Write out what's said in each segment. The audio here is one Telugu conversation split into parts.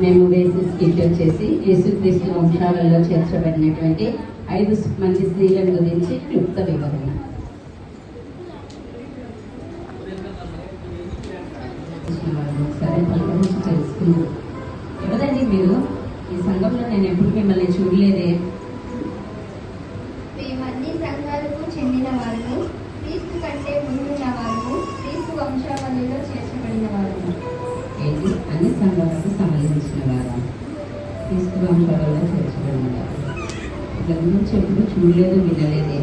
మేము వేసే స్కిట్ వచ్చేసి యేసుక్రీస్తు వంశాలలో చేర్చబడినటువంటి ఐదు మంది స్త్రీల గురించి క్లుప్త వివరణ. వాళ్ళ ఎవరండి మీరు? ఈ సంఘంలో నేను ఎప్పుడు మిమ్మల్ని చూడలేదే? మేమన్ని సంఘాలకు చెందిన వారు క్రీస్తు కంటే ముందున్న వారు క్రీస్తు వంశావళిలో చేర్చబడిన ఏంటి? అన్ని సంఘాలకు సంబంధించిన వారా క్రీస్తు వంశాలలో చేర్చబడిన వారు వీళ్ళ గురించి ఎప్పుడు చూడలేదు వినలేదే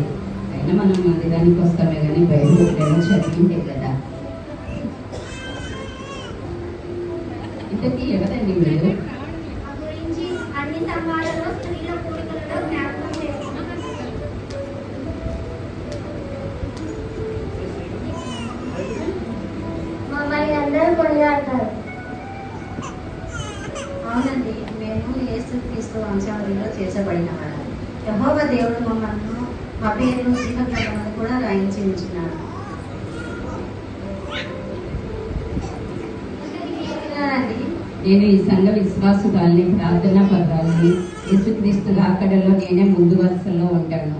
అయినా మనం మందిరానికి వస్తామే కానీ బయట ఎప్పుడైనా చదివింటే కదా ఇంతకీ ఎవరండి మీరు ఆ గురించి అవునండి మేము యేసు క్రీస్తు వంశావళిలో చేర్చబడిన వారు యహోవ దేవుడు మమ్మల్ని మా పేరు జీవగ్రంథంలో కూడా రాయించి ఉంచున్నాడు అండి నేను ఈ సంఘ విశ్వాసురాల్ని ప్రార్థనా పదాలని యేసుక్రీస్తు రాకడలో నేనే ముందు వరుసలో ఉంటాను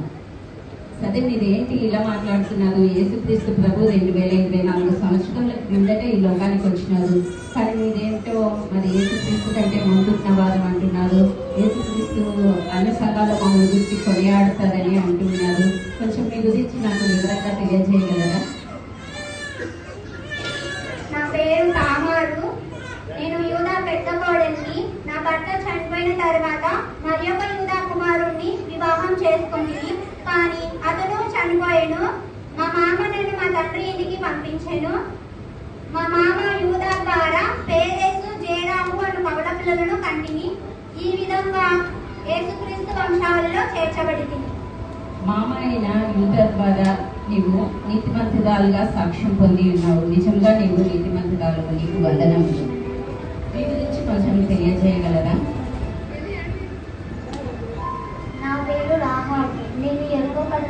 సరే మీరేంటి ఇలా మాట్లాడుతున్నారు? యేసుక్రీస్తు ప్రభు రెండు వేల ఇరవై నాలుగు సంవత్సరాల క్రిందటే ఈ లోకానికి వచ్చినారు. కానీ మీరేంటో మరి యేసుక్రీస్తు కంటే ముందున్న వారు అంటున్నారు. యేసుక్రీస్తు అన్ని సంఘాల మా గురించి కొనియాడతారని అంటున్నారు. కొంచెం మీ గురించి నాకు వివరంగా తెలియజేయగలరా? నా పేరు తామారు. నేను యూదా పెద్ద కోడలిని నా భర్త చనిపోయిన తర్వాత మరి ఒక యూదా కుమారుణ్ణి వివాహం చేసుకుంది కానీ అతను చనిపోయాను. మా మామ నన్ను మా తండ్రి ఇంటికి పంపించాను. మా మామ యూదా ద్వారా పేరేసు జయరాము అను మగడ పిల్లలను కంటిని ఈ విధంగా యేసుక్రీస్తు వంశావళిలో చేర్చబడింది. మామ అయిన యూద ద్వారా నీవు నీతిమంతురాలుగా సాక్ష్యం పొంది ఉన్నావు. నిజంగా నీవు నీతిమంతురాలు నీకు వందనములు. మీ గురించి కొంచెం తెలియజేయగలరా?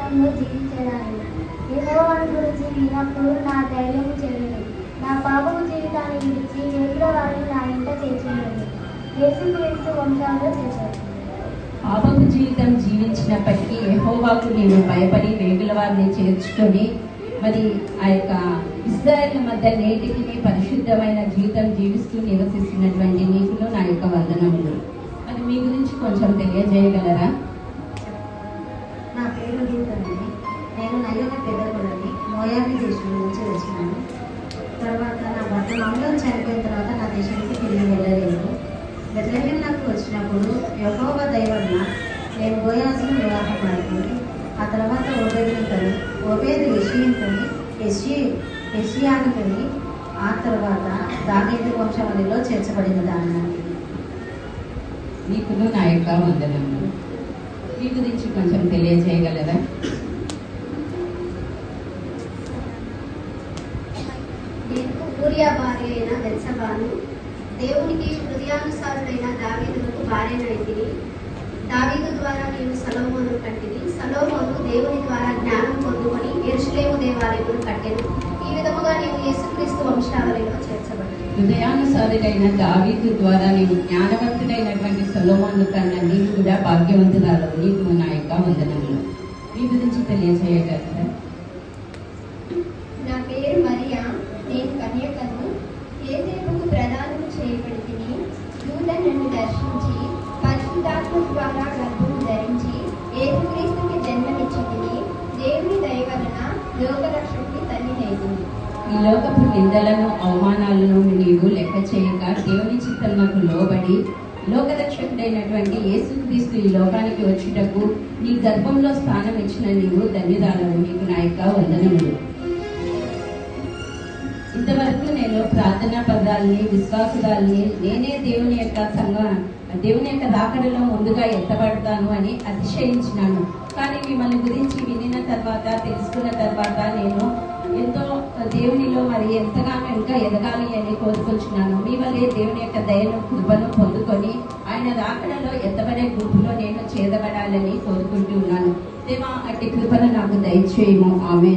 ఎరుక పట్టణంలో జీవించేదాన్ని యెహోవాను గురించి విన్నప్పుడు నా ధైర్యం చెల్లింది నా పాపపు జీవితాన్ని విడిచి వేగుల వారిని నా ఇంట చేర్చినది యేసు క్రీస్తు వంశాల్లో చేశారు. పాపపు జీవితం జీవించినప్పటికీ యహోవాకు నేను భయపడి వేగుల వారిని చేర్చుకొని మరి ఆ యొక్క ఇస్రాయల్ మధ్య నేటికి పరిశుద్ధమైన జీవితం జీవిస్తూ నివసిస్తున్నటువంటి నీకులో నా యొక్క వందనములు. మరి మీ గురించి కొంచెం తెలియజేయగలరా? పెద్దగూడని దేశం నుంచి వచ్చినాను. తర్వాత నా భర్త మంగళం చనిపోయిన తర్వాత నా దేశానికి తిరిగి వెళ్ళలేదు. బెదలహీం నాకు వచ్చినప్పుడు యహోవ దైవన్న నేను బోయాసును వివాహం ఆడుకుని ఆ తర్వాత ఓబేదుని కని ఓబేదు ఎస్సీ యషి యషియానుకని ఆ తర్వాత దాగేది వంశవళిలో చేర్చబడిన దాన్ని. నీకును నా యొక్క వందనము మీ గురించి కొంచెం తెలియజేయగలరా నేను ఊరియా భార్య అయిన బెత్సబాను దేవునికి హృదయానుసారుడైన దావీదులకు భార్యనైతిని దావీదు ద్వారా నేను సలోమోను కట్టింది సలోమోను దేవుని ద్వారా జ్ఞానం పొందుకొని ఎరుషులేము దేవాలయమును కట్టెను. ఈ విధముగా నేను యేసుక్రీస్తు వంశావళిలో చేర్చబడి హృదయానుసారుడైన దావీదు ద్వారా నేను జ్ఞానవంతుడైనటువంటి సొలోమోను కన్నా నీకు కూడా భాగ్యవంతురాలు. నీకు నా యొక్క వందనములు. మీ గురించి తెలియజేయగలరా వలన ఈ లోకపు నిందలను అవమానాలను నీవు లెక్క చేయక దేవుని చిత్తమునకు లోబడి లోకరక్షకుడైనటువంటి యేసుక్రీస్తు ఈ లోకానికి వచ్చుటకు నీ గర్భంలో స్థానం ఇచ్చిన నీవు ధన్యురాలను నీకు నాయక వందనములు. ఇంతవరకు నేను ప్రార్థనా పదాలని విశ్వాసురాల్ని నేనే దేవుని యొక్క సంఘ దేవుని యొక్క రాకడలో ముందుగా ఎత్తబడతాను అని అతిశయించినాను. కానీ మిమ్మల్ని గురించి వినిన తర్వాత తెలుసుకున్న మరి ఎంతగానో ఇంకా ఎదగాలి అని కోరుకుంటున్నాను మీ వల్లే దేవుని యొక్క దయను కృపను పొందుకొని ఆయన రాకడలో ఎత్తబడే గుంపులో నేను చేదబడాలని కోరుకుంటున్నాను దేవా అట్టి కృపను నాకు దయచేయము. ఆమె